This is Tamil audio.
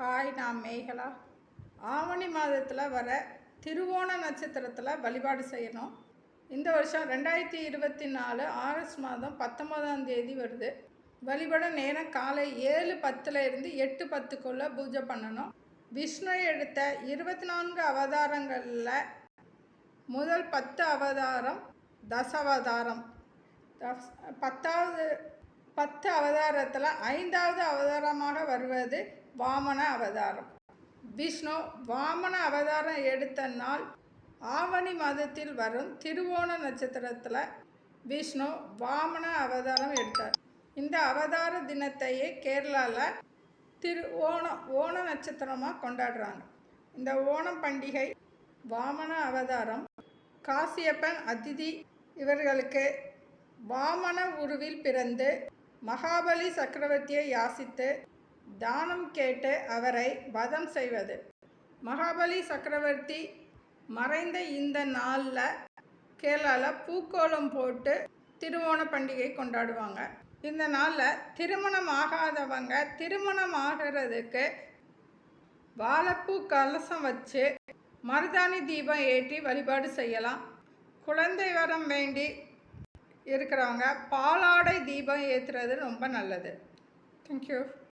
ஹாய் நான் மேகலா ஆவணி மாதத்தில் வர திருவோண நட்சத்திரத்தில் வழிபாடு செய்யணும். இந்த வருஷம் ரெண்டாயிரத்தி இருபத்தி நாலு ஆகஸ்ட் மாதம் பத்தொன்பதாம் தேதி வருது. வழிபட நேரம் காலை ஏழு பத்தில் இருந்து எட்டு பத்துக்குள்ளே பூஜை பண்ணணும். விஷ்ணு எடுத்த இருபத்தி நான்கு அவதாரங்களில் முதல் பத்து அவதாரம் தசாவதாரம். தஸ் பத்தாவது பத்து அவதாரத்தில் ஐந்தாவது அவதாரமாக வருவது வாமன அவதாரம். விஷ்ணு வாமன அவதாரம் எடுத்த நாள் ஆவணி மாதத்தில் வரும் திருவோண நட்சத்திரத்தில் விஷ்ணு வாமன அவதாரம் எடுத்தார். இந்த அவதார தினத்தையே கேரளாவில் திரு ஓணம் ஓண நட்சத்திரமாக கொண்டாடுறாங்க. இந்த ஓணம் பண்டிகை வாமன அவதாரம் காசியப்பன் அதிதி இவர்களுக்கு வாமன உருவில் பிறந்து மகாபலி சக்கரவர்த்தியை யாசித்து தானம் கேட்டு அவரை வதம் செய்வது. மகாபலி சக்கரவர்த்தி மறைந்த இந்த நாளில் கேரளாவில் பூக்கோளம் போட்டு திருவோண பண்டிகை கொண்டாடுவாங்க. இந்த நாளில் திருமணம் ஆகாதவங்க திருமணம் ஆகிறதுக்கு வாழைப்பூ கலசம் வச்சு மருதாணி தீபம் ஏற்றி வழிபாடு செய்யலாம். குழந்தை வரம் வேண்டி இருக்கிறவங்க பாலாடை தீபம் ஏற்றுறது ரொம்ப நல்லது. தேங்க்யூ